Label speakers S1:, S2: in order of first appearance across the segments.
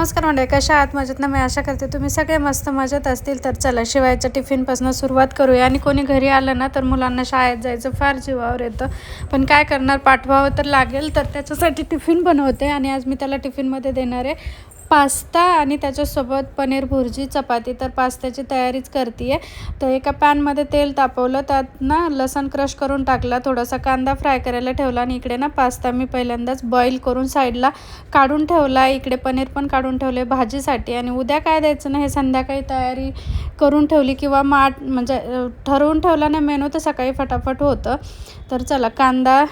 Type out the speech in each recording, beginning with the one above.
S1: नमस्कार मंडळी कशा आहात? मजेत ना? मी आशा करते तुम्ही सगळे मस्त मजेत असतील. तर चला शिवायच्या टिफिनपासून सुरुवात करूया. आणि कोणी घरी आलं ना तर मुलांना शाळेत जायचं फार जीवावर येतं. पण काय करणार? पाठवावं तर लागेल तर त्याच्यासाठी टिफिन बनवते. आणि आज मी त्याला टिफिनमध्ये देणार आहे. पास्ता आणि त्याच्यासोबत पनीर भुर्जी चपाती. तर पास्त्याची तयारीच करते आहे तर एका पॅनमध्ये तेल तापवलं त्यात ना लसण क्रश करून टाकला थोडासा कांदा फ्राय करायला ठेवला आणि इकडे ना पास्ता मी पहिल्यांदाच बॉईल करून साईडला काढून ठेवला. इकडे पनीर पण काढून ठेवले भाजीसाठी. आणि उद्या काय द्यायचं ना हे संध्याकाळी तयारी करून ठेवली किंवा माठ म्हणजे ठरवून ठेवला ना मेनू तर सकाळी फटाफट होतं. तर चला कांदा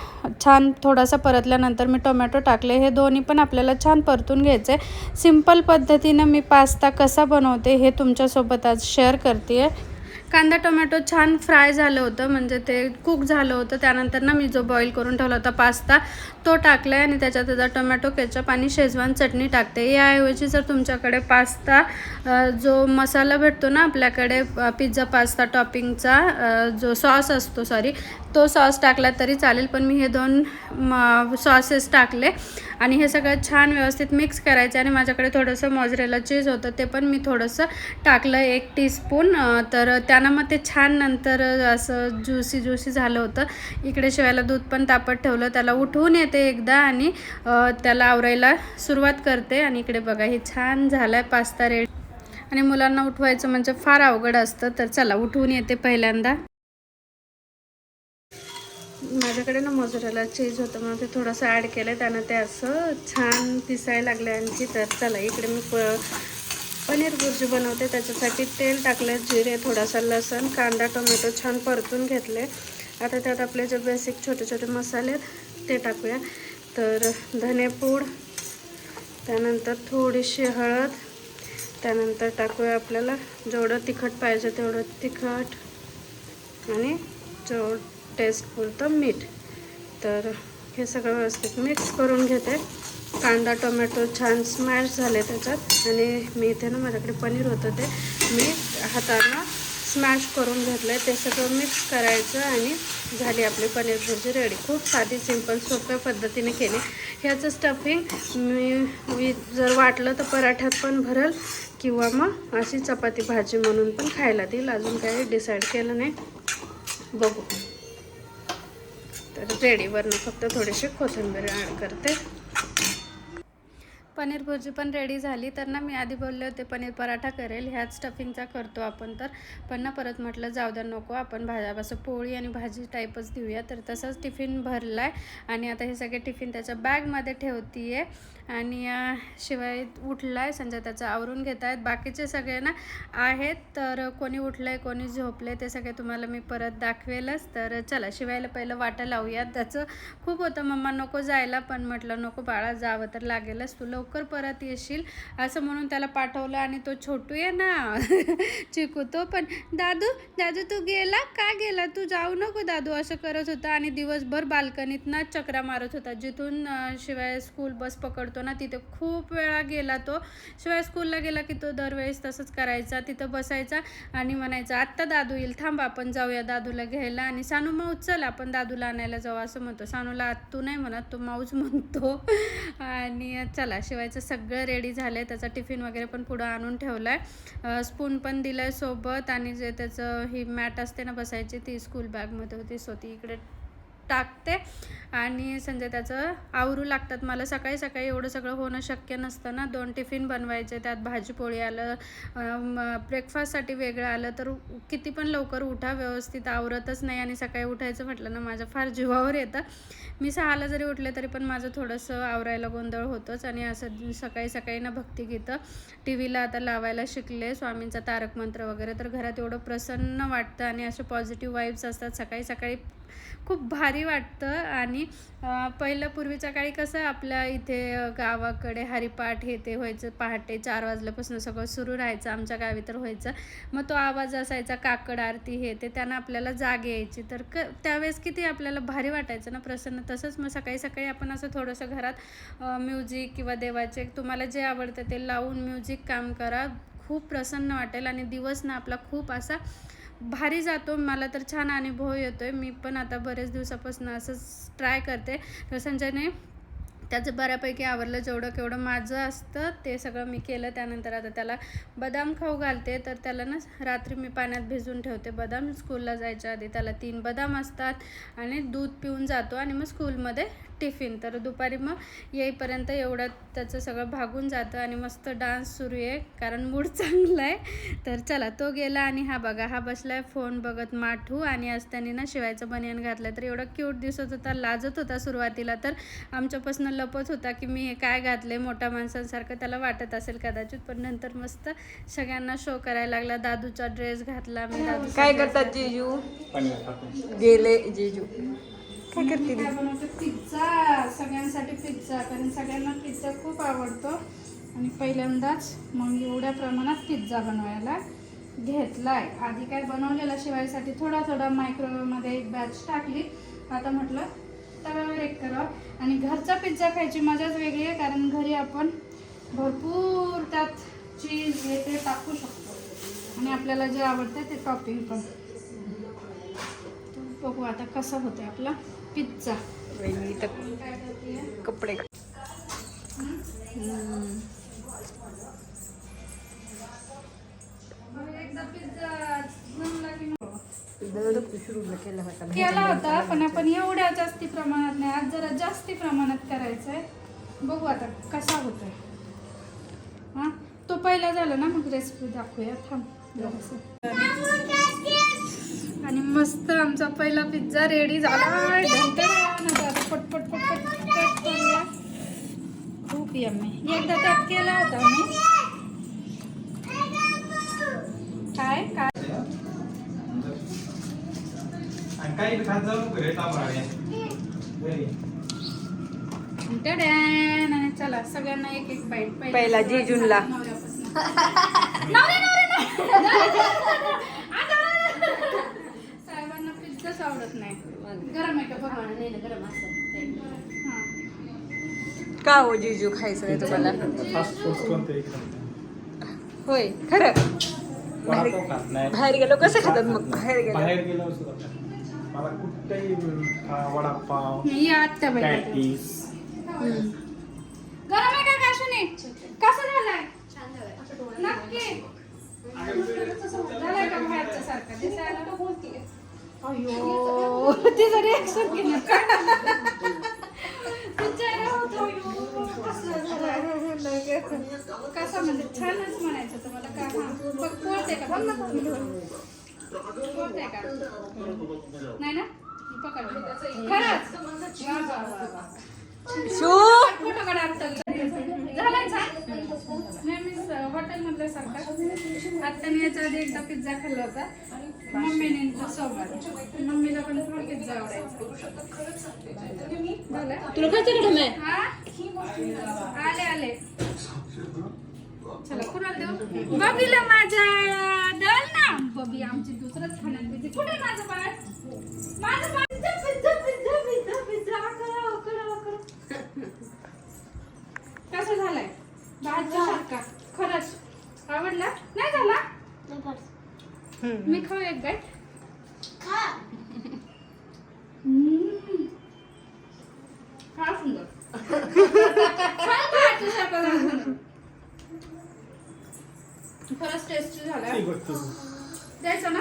S1: छान थोडासा परतल्यानंतर मी टोमॅटो टाकले. हे दोन्ही पण आपल्याला छान परतून घ्यायचे. सिंपल पद्धतीनं मी पास्ता कसा बनवते हे तुमच्यासोबत आज शेअर करते आहे कांदा टोमॅटो छान फ्राय झालं होतं. म्हणजे ते कुक झालं होतं. त्यानंतर ना मी जो बॉईल करून ठेवला होता पास्ता तो टाकला आहे आणि त्याच्यात त्याचा टोमॅटो केचप आणि शेजवान चटणी टाकते. याऐवजी जर तुमच्याकडे पास्ता जो मसाला भेटतो ना आपल्याकडे पिझ्झा पास्ता टॉपिंगचा जो सॉस असतो सॉरी तो सॉस टाकला तरी चालेल. पण मी हे दोन सॉसेस टाकले. आणि हे सगळं छान व्यवस्थित मिक्स करायचं आणि माझ्याकडे थोडंसं मॉजरेला चीज होतं ते पण मी थोडंसं टाकलं एक टीस्पून तर त्यानं मग ते छान नंतर असं ज्युसी ज्युसी झालं होतं. इकडे शिवायला दूध पण तापत ठेवलं. त्याला उठवून येते एकदा आणि त्याला आवरायला सुरुवात करते. आणि इकडे बघा हे छान झालं आहे पास्ता रेड. आणि मुलांना उठवायचं म्हणजे फार अवघड असतं. तर चला उठवून येते पहिल्यांदा. माझ्याकडे ना मोजरेला चीज होतं म्हणून ते थोडंसं ॲड केलं आहे त्यानं ते असं छान दिसायला लागलं आणखी. तर चला इकडे मी प पनीर भुर्जी बनवते. त्याच्यासाठी तेल टाकलं जिरे थोडासा लसण कांदा टोमॅटो छान परतून घेतले आता त्यात आपले जे बेसिक छोटे छोटे मसाले आहेत ते टाकूया. तर धनेपूड त्यानंतर थोडीशी हळद त्यानंतर टाकूया आपल्याला जेवढं तिखट पाहिजे तेवढं तिखट आणि जेवढं टेस्ट पुरतं मीठ तर हे सगळं व्यवस्थित मिक्स करून घेते. कांदा टोमॅटो छान स्मॅश झाले त्याच्यात. आणि मी इथे ना माझ्याकडे पनीर होतं ते. मी हातानं स्मॅश करून घेतलं आहे ते सगळं मिक्स करायचं आणि झाली आपली पनीर भुर्जी रेडी खूप साधी सिंपल सोप्या पद्धतीने केली. ह्याचं स्टफिंग मी मी जर वाटलं तर पराठ्यात पण भरल किंवा मग अशी चपाती भाजी म्हणून पण खायला देईल. अजून काही डिसाईड केलं नाही. बघू. तर रेडीवरनं फक्त थोडीशी कोथिंबीर ॲड करते. पनीर भुर्जी पण रेडी झाली. तर ना मी आधी बोलले होते पनीर पराठा करेल ह्याच स्टफिंगचा करतो आपण तर. पण ना परत म्हटलं जाऊ द्या नको आपण भाज्या असं पोळी आणि भाजी टाईपच देऊया. तर तसंच टिफिन भरला आहे आणि आता हे सगळे टिफिन त्याच्या बॅगमध्ये ठेवती आहे आणि शिवाय उठला आहे संजय त्याचं आवरून घेत आहेत. बाकीचे सगळे ना आहेत. तर कोणी उठलं आहे कोणी झोपले ते सगळे तुम्हाला मी परत दाखवेलच. तर चला शिवायला पहिलं वाटा लावूयात. त्याचं खूप होतं मम्मा नको जायला. पण म्हटलं नको बाळा जावं तर लागेलच. तू लवकर परत येशील असं म्हणून त्याला पाठवलं आणि तो छोटू आहे ना चिकू तो पण दादू दादू तू गेला? का गेला? तू जाऊ नको दादू असं करत होता आणि दिवसभर बाल्कनीत ना चक्रा मारत होता. जिथून शिवाय स्कूल बस पकडतो ना तिथे खूप वेळा गेला तो. शिवाय स्कूलला गेला की तो दरवेळेस तसंच करायचा तिथं बसायचा आणि म्हणायचा आत्ता दादू येईल थांब आपण जाऊया दादूला घ्यायला आणि सानू माऊज चल आपण दादूला आणायला जाऊ असं म्हणतो. सानूला आत्तू नाही म्हणत तो माऊच म्हणतो. आणि चला शिवायचं सगळं रेडी झालं आहे त्याचा टिफिन वगैरे पण पुढं आणून ठेवला आहे स्पून पण दिलं आहे सोबत आणि जे त्याचं ही मॅट असते ना बसायची ती स्कूल बॅगमध्ये होती. सो ती इकडे टाकते. आणि संजय त्याचं आवरू लागतात. मला सकाळी सकाळी एवढं सगळं होणं शक्य नसतं ना. दोन टिफिन बनवायचे त्यात भाजीपोळी आलं ब्रेकफास्टसाठी वेगळं आलं तर किती पण लवकर उठा व्यवस्थित. आवरतच नाही आणि सकाळी उठायचं म्हटलं ना माझ्या फार जीवावर येतं. मी सहाला जरी उठले तरी पण माझं थोडंसं आवरायला गोंधळ होतोच आणि असं सकाळी सकाळी ना भक्तिगीतं टी व्हीला आता लावायला शिकले स्वामींचा तारक मंत्र वगैरे तर घरात एवढं प्रसन्न वाटतं आणि असे पॉझिटिव्ह वाईब्स असतात. सकाळी सकाळी खूप भारी वाटतं. आणि पहिलं पूर्वीच्या काळी कसं आपल्या इथे गावाकडे हरिपाठ हे ते व्हायचं. पहाटे चार वाजल्यापासून सगळं सुरू राहायचं. आमच्या गावी तर व्हायचं. मग तो आवाज असायचा काकड आरती हे ते त्यानं आपल्याला जाग यायची. तर क त्यावेळेस किती आपल्याला भारी वाटायचं ना प्रसन्न. तसंच मग सकाळी सकाळी आपण असं थोडंसं घरात म्युझिक किंवा देवाचे तुम्हाला जे आवडतं ते लावून म्युझिक काम करा. खूप प्रसन्न वाटेल. आणि दिवस ना आपला खूप असा भारी जातो मला तर छान अनुभव येतो आहे मी पण आता बरेच दिवसापासून असंच ट्राय करते. तर संजयने त्याचं बऱ्यापैकी आवरलं जेवढं केवढं माझं असतं ते सगळं मी केलं. त्यानंतर आता त्याला बदाम खाऊ घालते. तर त्याला ना रात्री मी पाण्यात भिजून ठेवते बदाम. स्कूलला जायच्या आधी त्याला तीन बदाम असतात आणि दूध पिऊन जातो आणि मग स्कूलमध्ये टिफिन. तर दुपारी मग येईपर्यंत एवढं त्याचं सगळं भागून जातं आणि मस्त डान्स सुरू आहे कारण मूड चांगला आहे. तर चला तो गेला आणि हा बघा हा बसलाय फोन बघत माठू आणि आज त्यांनी ना शिवायचं बनियान घातलं तर एवढं क्यूट दिसत होता लाजत होता सुरुवातीला. तर आमच्यापासून लपत होता की मी हे काय घातले मोठ्या माणसांसारखं त्याला वाटत असेल कदाचित. पण नंतर मस्त सगळ्यांना शो करायला लागला. दादूचा ड्रेस घातला मी दादूचा
S2: काय करतात जीजू? गेले जीजू. काय करते
S1: काय बनवते? पिझ्झा सगळ्यांसाठी पिझ्झा कारण सगळ्यांना पिझ्झा खूप आवडतो. आणि पहिल्यांदाच मग एवढ्या प्रमाणात पिझ्झा बनवायला घेतलाय. आधी काय बनवलेला शिवायसाठी थोडा थोडा मायक्रोवेवमध्ये एक बॅच टाकली. आता म्हटलं तव्यावर एक करावं आणि घरचा पिझ्झा खायची मजाच वेगळी आहे कारण घरी आपण भरपूर त्यात चीज हे ते टाकू शकतो. आणि आपल्याला जे आवडते ते टॉपिंग पण. बघू आता कसा होते आपला. पिझ्झा.
S2: तर कपडे केला होता
S1: पण आपण एवढ्या जास्ती प्रमाणात नाही. आज जरा जास्ती प्रमाणात करायचं आहे बघू आता कसा होतोय. हां? तो पहिला झाला ना मग रेसिपी दाखवूया. थांब जरासं. आणि मस्त आमचा पहिला पिझ्झा रेडी झाला. पटपट पटपट खूप यम्मी एकदा त्यात केला होता मी. काय? काय?
S3: काही खात जाऊ घरी.
S1: चला सगळ्यांना एक एक बाईट
S2: पहिला जीजूनला.
S1: नाही. गरम आहे का? बघा. गरम हा.
S2: का हो जीजू खायचं नाही तुम्हाला? होय खरं. बाहेर गेलो कसं खातात मग? बाहेर गेलो.
S3: बाहेर गेलो सुद्धा खात. मला कुठेही वडापाव
S1: आत्या बाई
S3: पॅटीस.
S1: गरम आहे का काशुनी? कसं झालंय? नक्की झालंय का बाहेरच्या सारखं दिसायला अयो. तिचं रिएक्शन केलं. कसं म्हणजे छानच म्हणायचं तुम्हाला का हा. बघ पोळते का? बघ ना पोळते का? नाही ना? पकड. खरंच.
S2: शू.
S1: फोटो काढा. झालाय छान? नेहमीच हॉटेल मधल्या सारखा. आत्याने याच्या आधी एकदा पिझ्झा खाल्ला होता. मम्मीने तो सोबत मम्मीला पण थोडा पिझ्झा आवडायचा झालं?
S2: तुला काय
S1: हा? आले आले. चला कुणाला देऊ? बबीला माझ्या दल ना. बबी आमची दुसरंच खाण्यात बिझी कुठे माझं बाळ? माझं बाळ कसं झालाय? भाज्या सारखा खरंच. आवडला? नाही झाला? मी खाऊ एक गाय सुंदर. खरंच टेस्टी झाला द्यायचं ना?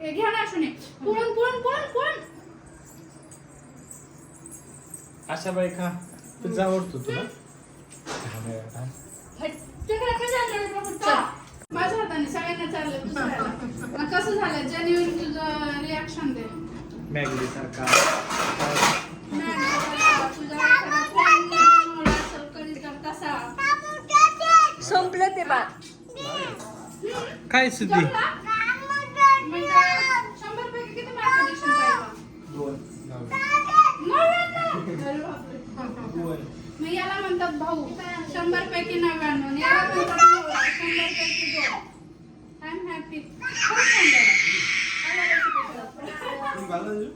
S1: हे घ्या ना अश्विनी. पुरण पुरण पुरण पुरण.
S3: अशा बाई खा. पिझ्झा आवडतो तुला? खा बाई आता.
S1: तिकडे कसं झालं रे बाबा? माझ्या चाललं दुसऱ्याला. मग कसं झालं? जेन्युइन तुझं रिॲक्शन दे.
S3: मॅगी सारखा.
S2: संपलं ते बा
S3: काय सुद्धी
S1: जमला? म्हणजे शंभर पैकी किती mark addition पाहिजे?
S3: दोन
S1: नव्याण्णव. अरे बापरे.
S3: दोन
S1: मग याला म्हणतात भाऊ शंभर पैकी नव्याण्णव आणि याला म्हणतात नवरा, शंभर पैकी दोन आय एम हॅपी खूप सुंदर आहे. आला recipe करा.
S3: तुम्ही घालून देऊ?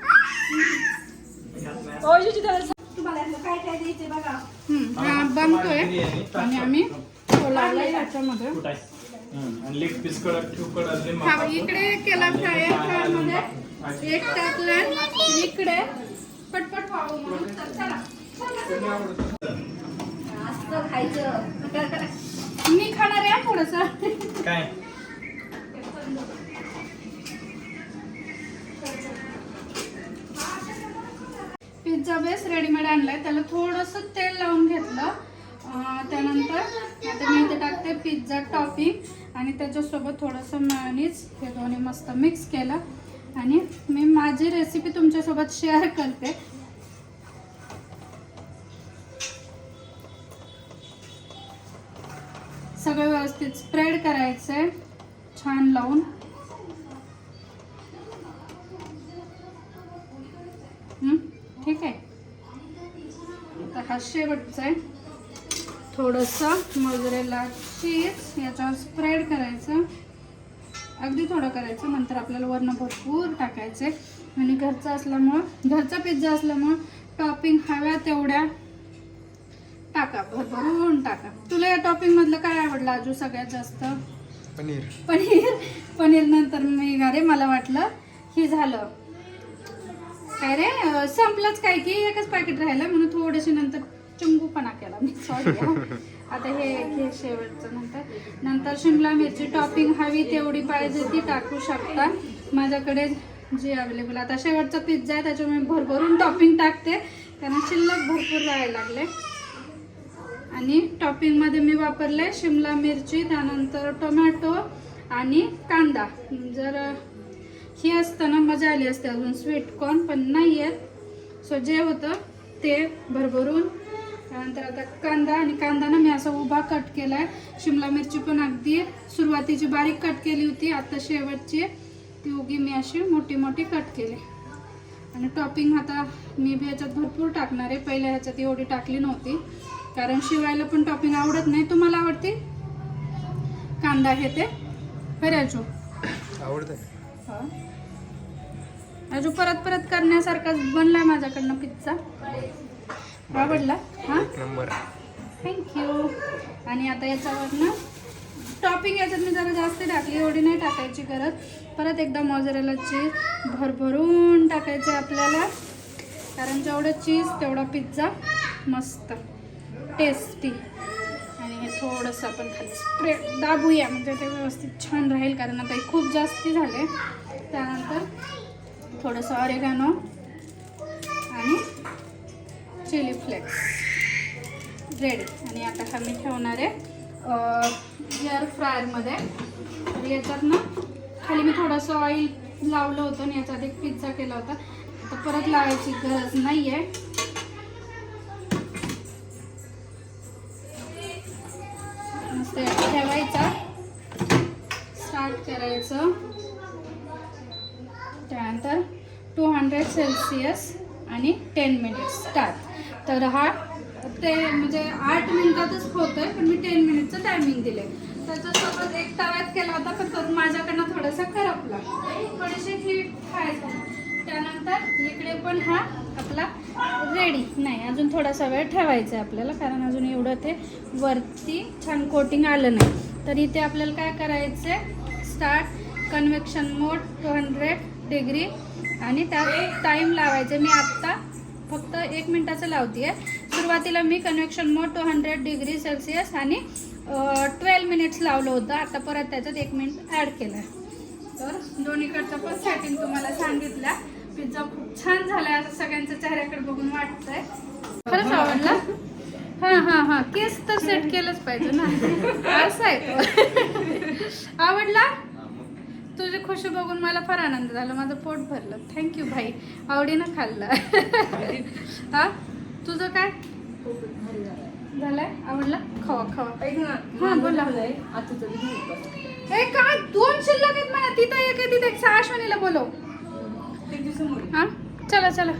S2: हो जीजू त्याला सांग.
S1: तुम्हाला यातलं काय काय द्यायचे बघा हा बनतोय आणि आम्ही तो लावलाय ह्याच्यामध्ये
S3: कुठं आहे? हम्म. आणि लेग पीस कडक ठेव कडक
S1: हा
S3: टाकू.
S1: इकडे केला फ्रायमध्ये. एक टाकलाय इकडे. पटपट व्हावं म्हणून तर चला. चला.
S2: असं खायचं.
S1: मी खाणार आहे थोडस.
S3: काय?
S1: पिझ्झा बेस रेडीमेड आणलाय. त्याला थोडंसं तेल लावून घेतलं. अं, त्यानंतर आता मी इथे टाकते पिझ्झा टॉपिंग आणि त्याच्यासोबत थोडंसं मॅनीज हे दोन्ही मस्त मिक्स केलं. आणि मी माझी रेसिपी तुमच्यासोबत शेअर करते. सगळं व्यवस्थित स्प्रेड करायचंय. छान लावून. ठीक आहे. आता हा शेवटचा आहे. थोडंसं मोजरेला चीज याच्यावर स्प्रेड करायचं. अगदी थोडं करायचं नंतर आपल्याला वरनं भरपूर टाकायचे. आणि घरचा असल्यामुळं घरचा पिझ्झा असल्यामुळं टॉपिंग हव्या तेवढ्या टाका भरभरून टाका. तुला या टॉपिंग मधलं काय आवडलं अजून सगळ्यात जास्त?
S3: पनीर.
S1: पनीर? पनीर नंतर मी अरे मला वाटलं हे झालं. काय रे संपलंच काय की एकच पॅकेट राहिलं म्हणून थोडेसे नंतर चिंबूपणा केला. मी सॉरी आता हे घे शेवटचं नंतर. नंतर शिमला मिरची टॉपिंग हवी तेवढी पाहिजे ती टाकू शकता. माझ्याकडे जे अवेलेबल आता शेवटचा पिझ्झा आहे त्याच्यामुळे भरभरून टॉपिंग टाकते. कारण शिल्लक भरपूर राहायला लागले. आणि टॉपिंगमध्ये मी वापरले शिमला मिरची त्यानंतर टोमॅटो आणि कांदा. जर ही असताना मजा आली असते अजून. स्वीट कॉर्न पण नाही आहेत सो जे होतं ते भरभरून त्यानंतर आता कांदा आणि कांदा ना मी असा उभा कट केला आहे शिमला मिरची पण अगदी सुरुवातीची बारीक कट केली होती आता शेवटची. ती उगी मी अशी मोठी मोठी कट केली. आणि टॉपिंग आता मी बी याच्यात भरपूर टाकणार आहे. पहिल्या ह्याच्यात एवढी टाकली नव्हती. कारण शिवायला पण टॉपिंग आवडत नाही. तुम्हाला आवडते? कांदा घेते बरं राजू?
S3: आवडतं
S1: हा. राजू परत परत करण्यासारखा बनलाय माझ्याकडनं पिझ्झा आवडला हा?
S3: नंबर.
S1: थँक्यू आणि आता याच्यावरनं टॉपिंग याच्यात मी जरा जास्त टाकली एवढी नाही टाकायची गरज. परत एकदा मोजरेला चीज भरभरून टाकायचे आपल्याला. कारण जेवढं चीज तेवढा पिझ्झा मस्त. टेस्टी आणि हे थोडंसं आपण खाली स्प्रेड दाबूया म्हणजे ते व्यवस्थित छान राहील कारण आता हे खूप जास्ती झाले. त्यानंतर थोडंसं ऑरेगानो आणि चिली फ्लेक्स रेडी आणि आता हा मी ठेवणार आहे. एअर फ्रायरमध्ये तर याच्यात ना खाली मी थोडंसं ऑइल लावलं होतं आणि याच्यात एक पिझ्झा केला होता. आता परत लावायची गरज नाही आहे. ठेवायचा. स्टार्ट करायचं. त्यानंतर टू हंड्रेड सेल्सिअस आणि टेन मिनिट्स स्टार्ट तर हा ते म्हणजे आठ मिनिटातच होतोय पण मी टेन मिनिटचं टायमिंग दिले त्याच्यासोबत एक तव्यात केला होता पण तो माझ्याकडनं थोडासा करपला. थोडीशी हीट खायचं. त्यानंतर इकडे पण हा आपला रेडी नाही अजून थोडासा वेळ ठेवायचा आहे आपल्याला कारण अजून एवढं ते वरती छान कोटिंग आलं नाही. तर इथे आपल्याला काय करायचं आहे start convection mode two hundred degree आणि त्यात टाईम लावायचे. मी आत्ता फक्त एक मिनटाचं लावते आहे सुरुवातीला मी convection mode two hundred degree Celsius आणि ट्वेल्व मिनिट्स लावलं होतं. आता परत त्याच्यात एक मिनिट ॲड केलं आहे तर दोन्हीकडचं पण सेटिंग तुम्हाला सांगितलं. पिझ्झा खूप छान झाला असं सगळ्यांच्या चेहऱ्याकडे बघून वाटतंय. खरंच आवडला? हां हां हां. केस तर सेट केलंच पाहिजे ना. असं आहे तो. आवडला? तुझी खुशी बघून मला फार आनंद झाला. माझं पोट भरलं. थँक्यू भाई. आवडीनं खाल्लं. हा? तुझं काय? झालंय? आवडला? खवा खवा. हा बोला. ए काय दोन शिल्लक आहेत मला तिथं एक आहे तिथं एक. अश्विनीला बोलव. हा? चला चला.